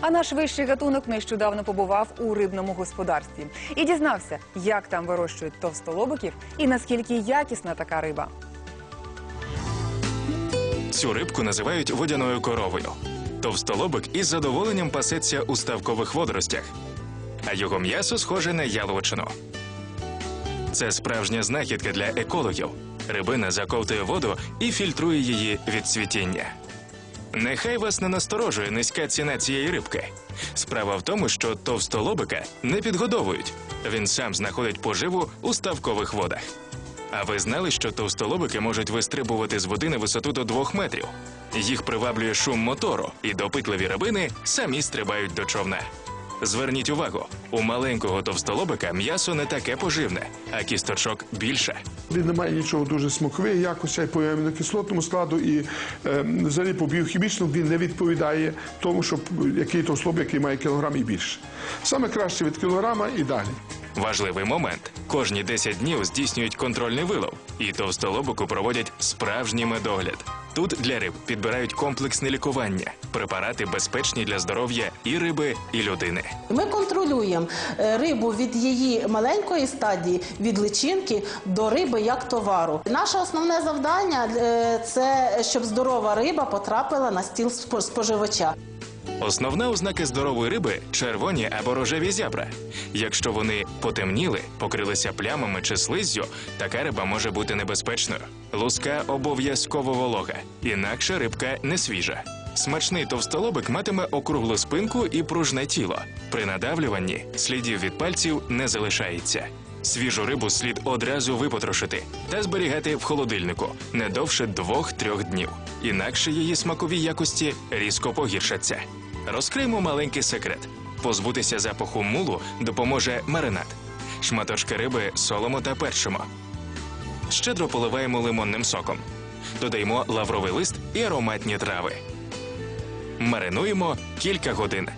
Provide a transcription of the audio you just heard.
А наш вищий гатунок нещодавно побував у рибному господарстві і дізнався, як там вирощують товстолобиків і наскільки якісна така риба. Цю рибку називають водяною коровою. Товстолобик із задоволенням пасеться у ставкових водоростях, а його м'ясо схоже на яловичину. Це справжня знахідка для екологів. Рибина заковтує воду і фільтрує її від цвітіння. Нехай вас не насторожує низька ціна цієї рибки. Справа в тому, що товстолобика не підгодовують. Він сам знаходить поживу у ставкових водах. А ви знали, що товстолобики можуть вистрибувати з води на висоту до двох метрів? Їх приваблює шум мотору, і допитливі рибини самі стрибають до човна. Зверніть увагу, у маленького товстолобика м'ясо не таке поживне, а кісточок більше. Він не має нічого дуже смакової якості, й по амінокислотному складу, і е, взагалі по біохімічному він не відповідає тому, що який то слоб, який має кілограм і більше. Саме краще від кілограма і далі. Важливий момент: кожні 10 днів здійснюють контрольний вилов, і товстолобику проводять справжній медогляд. Тут для риб підбирають комплексне лікування, препарати безпечні для здоров'я і риби, і людини. Ми контролюємо е, рибу від її маленької стадії, від личинки до риби як товару. Наше основне завдання е, це щоб здорова риба потрапила на стіл спо- споживача. Основна ознака здорової риби червоні або рожеві зябра. Якщо вони потемніли, покрилися плямами чи слиззю, така риба може бути небезпечною. Луска обов'язково волога, інакше рибка не свіжа. Смачний товстолобик матиме округлу спинку і пружне тіло. При надавлюванні слідів від пальців не залишається. Свіжу рибу слід одразу випотрошити та зберігати в холодильнику не довше двох-трьох днів. Інакше її смакові якості різко погіршаться. Розкриємо маленький секрет: позбутися запаху мулу допоможе маринад. Шматочки риби солимо та перчимо. Щедро поливаємо лимонним соком. Додаємо лавровий лист і ароматні трави. Маринуємо кілька годин.